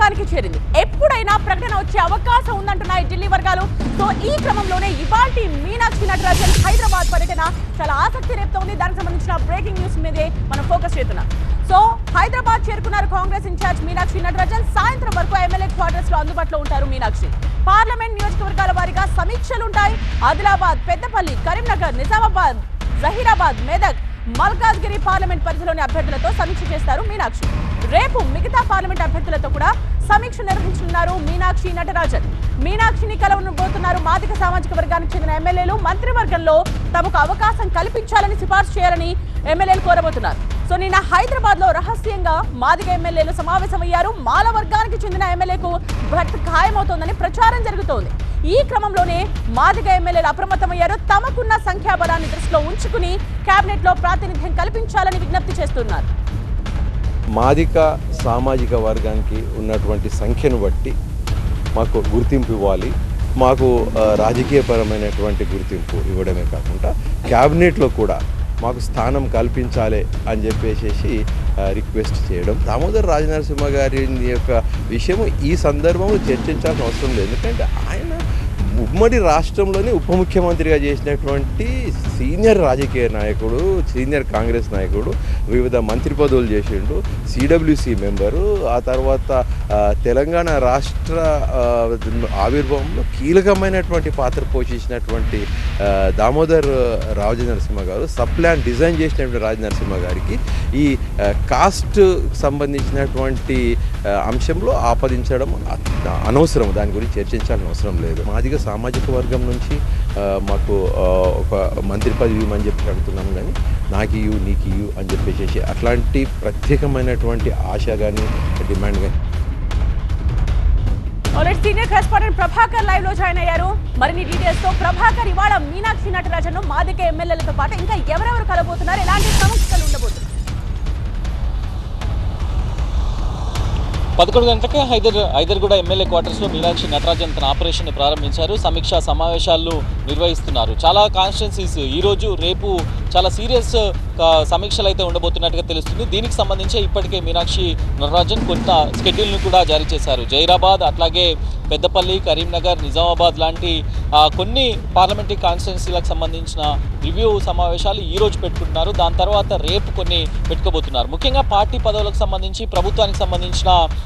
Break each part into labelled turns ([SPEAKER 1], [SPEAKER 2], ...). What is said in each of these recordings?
[SPEAKER 1] వర్గానికి చేరింది. ఎప్పుడైనా ప్రకటన వచ్చే అవకాశం ఉందంటున్నాయి ఢిల్లీ వర్గాలు. సో ఈ క్రమంలోనే ఇవాల్టి మీనాక్షి నటరాజన్ హైదరాబాద్ పర్యటన చాలా ఆసక్తి రేపుతోంది దానికి సంబంధించిన బ్రేకింగ్ న్యూస్ మీదే మనం ఫోకస్ చేస్తున్నాం. సో హైదరాబాద్ చేరుకున్నారు కాంగ్రెస్ ఇన్ఛార్జ్ మీనాక్షి నటరాజన్. సాయంత్రం వరకు ఎమ్మెల్యే క్వార్టర్స్లో అందుబాటులో ఉంటారు మీనాక్షి. పార్లమెంట్ నియోజకవర్గాల వారీగా సమీక్షలు ఉంటాయి ఆదిలాబాద్ పెద్దపల్లి కరీంనగర్ నిజామాబాద్ జహీరాబాద్ మెదక్ మల్కాజ్గిరి పార్లమెంట్ పరిధిలోని అభ్యర్థులతో సమీక్ష చేస్తారు మీనాక్షి. రేపు మిగతా పార్లమెంట్ అభ్యర్థులతో కూడా సమీక్ష నిర్వహించనున్నారు మీనాక్షి నటరాజన్. మీనాక్షిని కలవనబోతున్నారు మాదిక సామాజిక వర్గానికి చెందిన ఎమ్మెల్యేలు. మంత్రివర్గంలో తమకు అవకాశం కల్పించాలని సిఫార్సు చేయాలని ఎమ్మెల్యేలు కోరబోతున్నారు. సో నిన్న హైదరాబాద్లో రహస్యంగా మాదిగ ఎమ్మెల్యేలు సమావేశమయ్యారు. మాల వర్గానికి చెందిన ఎమ్మెల్యేకు భర్త ఖాయమవుతోందని ప్రచారం జరుగుతోంది. ఈ క్రమంలోనే మాదిగ ఎమ్మెల్యేలు అప్రమత్తమయ్యారు. తమకున్న సంఖ్యాబలాన్ని దృష్టిలో ఉంచుకుని కేబినెట్లో ప్రాతినిధ్యం కల్పించాలని విజ్ఞప్తి చేస్తున్నారు.
[SPEAKER 2] మాదిక సామాజిక వర్గానికి ఉన్నటువంటి సంఖ్యను బట్టి మాకు గుర్తింపు ఇవ్వాలి. మాకు రాజకీయపరమైనటువంటి గుర్తింపు ఇవ్వడమే కాకుండా క్యాబినెట్లో కూడా మాకు స్థానం కల్పించాలి అని చెప్పేసి రిక్వెస్ట్ చేయడం. దామోదర్ రాజనరసింహ గారి యొక్క విషయం ఈ సందర్భంలో చర్చించాల్సిన అవసరం లేదు. ఎందుకంటే ఆయన ఉమ్మడి రాష్ట్రంలోనే ఉప ముఖ్యమంత్రిగా చేసినటువంటి సీనియర్ రాజకీయ నాయకుడు సీనియర్ కాంగ్రెస్ నాయకుడు వివిధ మంత్రి పదవులు చేసిండు సిడబ్ల్యూసి మెంబరు ఆ తర్వాత తెలంగాణ రాష్ట్ర ఆవిర్భావంలో కీలకమైనటువంటి పాత్ర పోషించినటువంటి దామోదర్ రాజనరసింహ గారు సప్లాన్ డిజైన్ చేసినటువంటి రాజనరసింహ గారికి ఈ కాస్ట్ సంబంధించినటువంటి అంశంలో ఆపదించడం అనవసరం. దాని గురించి చర్చించాల్సిన అవసరం లేదు. మాదిగా సామాజిక వర్గం నుంచి మాకు ఒక మంత్రి పదవి ఇవ్వమని చెప్పి అడుగుతున్నాం కానీ నాకు ఇవ్వు నీకు ఇవ్వు అని చెప్పేసి అట్లాంటి ప్రత్యేకమైనటువంటి ఆశ కానీ డిమాండ్ కానీ.
[SPEAKER 1] ఆల్రెడీ సీనియర్ కరెస్పాండెంట్ ప్రభాకర్ లైవ్లో జాయిన్ అయ్యారు. మరిన్ని డీటెయిల్స్తో ప్రభాకర్ ఇవాళ మీనాక్షి నటరాజన్ మాదిక ఎమ్మెల్యేలతో పాటు ఇంకా ఎవరెవరు కలబోతున్నారు? ఎలాంటి సమస్యలు ఉండబోతున్నారు
[SPEAKER 3] పదకొండు గంటలకే హైదర్ హైదర్గూడ ఎమ్మెల్యే క్వార్టర్స్లో మీనాక్షి నటరాజన్ తన ఆపరేషన్ ప్రారంభించారు. సమీక్షా సమావేశాలు నిర్వహిస్తున్నారు. చాలా కాన్స్టిట్యున్సీస్ ఈరోజు రేపు చాలా సీరియస్ సమీక్షలు అయితే ఉండబోతున్నట్టుగా తెలుస్తుంది. దీనికి సంబంధించి ఇప్పటికే మీనాక్షి నటరాజన్ కొంత స్కెడ్యూల్ను కూడా జారీ చేశారు. జైరాబాద్ అట్లాగే పెద్దపల్లి కరీంనగర్ నిజామాబాద్ లాంటి కొన్ని పార్లమెంటరీ కాన్స్టిట్యున్సీలకు సంబంధించిన రివ్యూ సమావేశాలు ఈరోజు పెట్టుకుంటున్నారు. దాని తర్వాత రేపు కొన్ని పెట్టుకోబోతున్నారు. ముఖ్యంగా పార్టీ పదవులకు సంబంధించి ప్రభుత్వానికి సంబంధించిన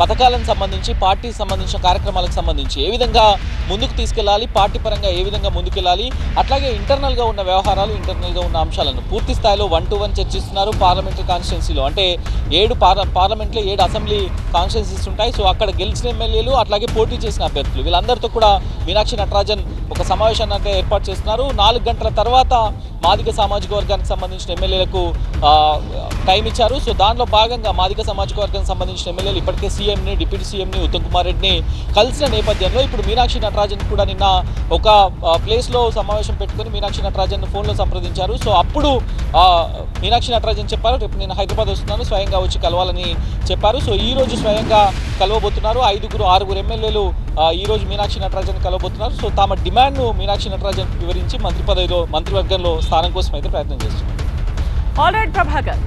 [SPEAKER 3] పథకాలకు సంబంధించి పార్టీకి సంబంధించిన కార్యక్రమాలకు సంబంధించి ఏ విధంగా ముందుకు తీసుకెళ్ళాలి పార్టీ పరంగా ఏ విధంగా ముందుకెళ్ళాలి అట్లాగే ఇంటర్నల్గా ఉన్న వ్యవహారాలు ఇంటర్నల్గా ఉన్న అంశాలను పూర్తి స్థాయిలో వన్ టు వన్ చర్చిస్తున్నారు పార్లమెంటరీ కాన్స్టిట్యున్సీలో అంటే ఏడు పార్ల పార్లమెంట్లో ఏడు అసెంబ్లీ కాన్స్టిట్యున్సీస్ ఉంటాయి. సో అక్కడ గెలిచిన ఎమ్మెల్యేలు అట్లాగే పోటీ చేసిన అభ్యర్థులు. వీళ్ళందరితో కూడా మీనాక్షి నటరాజన్ ఒక సమావేశాన్ని అయితే ఏర్పాటు చేస్తున్నారు. నాలుగు గంటల తర్వాత మాదిక సామాజిక వర్గానికి సంబంధించిన ఎమ్మెల్యేలకు టైం ఇచ్చారు. సో దానిలో భాగంగా మాదిక సామాజిక వర్గానికి సంబంధించిన ఎమ్మెల్యేలు ఇప్పటికే సీఎంని డిప్యూటీ సీఎంని ఉత్తమ్ కుమార్ రెడ్డిని కలిసిన నేపథ్యంలో ఇప్పుడు మీనాక్షి నటరాజన్ కూడా నిన్న ఒక ప్లేస్లో సమావేశం పెట్టుకుని మీనాక్షి నటరాజన్ ఫోన్లో సంప్రదించారు. సో అప్పుడు మీనాక్షి నటరాజన్ చెప్పారు రేపు నేను హైదరాబాద్ వస్తున్నాను స్వయంగా వచ్చి కలవాలని చెప్పారు. సో ఈ రోజు స్వయంగా కలవబోతున్నారు. ఐదుగురు ఆరుగురు ఎమ్మెల్యేలు ఈరోజు ఈ రోజు మీనాక్షి నటరాజన్ కలవబోతున్నారు. సో తమ డిమాండ్ను మీనాక్షి నటరాజన్ వివరించి మంత్రి పదవిలో మంత్రివర్గంలో స్థానం కోసం అయితే ప్రయత్నం చేస్తున్నారు.
[SPEAKER 1] All right Prabhakar